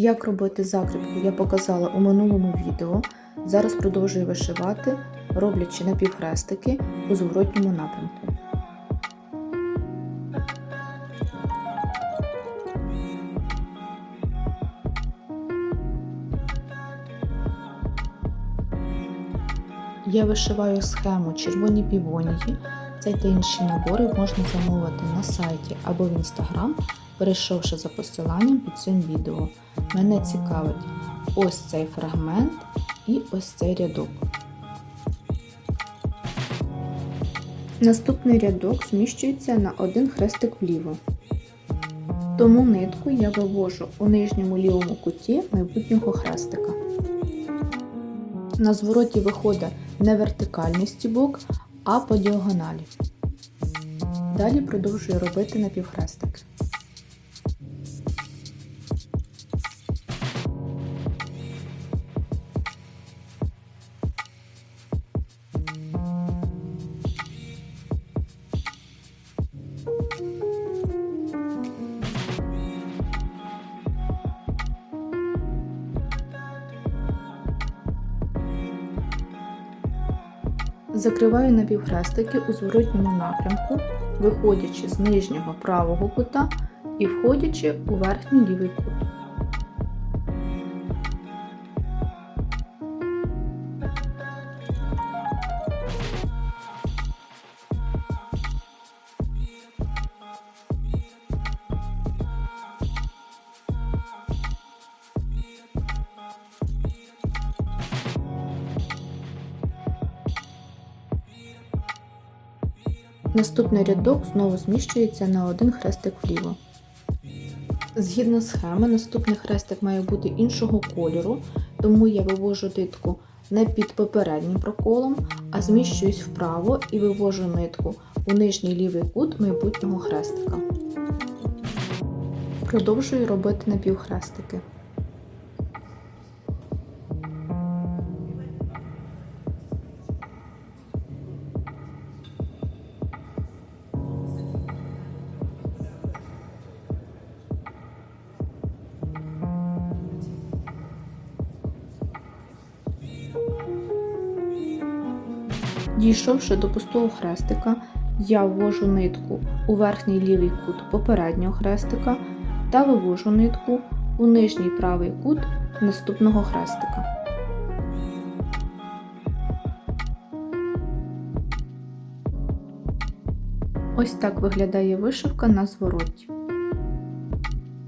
Як робити закріпку я показала у минулому відео. Зараз продовжую вишивати, роблячи напівхрестики у зворотньому напрямку. Я вишиваю схему червоні півонії. Цей та інші набори можна замовити на сайті або в інстаграм, перейшовши за посиланням під цим відео. Мене цікавить ось цей фрагмент і ось цей рядок. Наступний рядок зміщується на один хрестик вліво. Тому нитку я вивожу у нижньому лівому куті майбутнього хрестика. На звороті виходить не вертикальний стібок, а по діагоналі. Далі продовжую робити напівхрестик. Закриваю напівхрестики у зворотньому напрямку, виходячи з нижнього правого кута і входячи у верхній лівий кут. Наступний рядок знову зміщується на один хрестик вліво. Згідно схеми, наступний хрестик має бути іншого кольору, тому я вивожу нитку не під попереднім проколом, а зміщуюсь вправо і вивожу нитку у нижній лівий кут майбутнього хрестика. Продовжую робити напівхрестики. Дійшовши до пустого хрестика, я ввожу нитку у верхній лівий кут попереднього хрестика та вивожу нитку у нижній правий кут наступного хрестика. Ось так виглядає вишивка на звороті.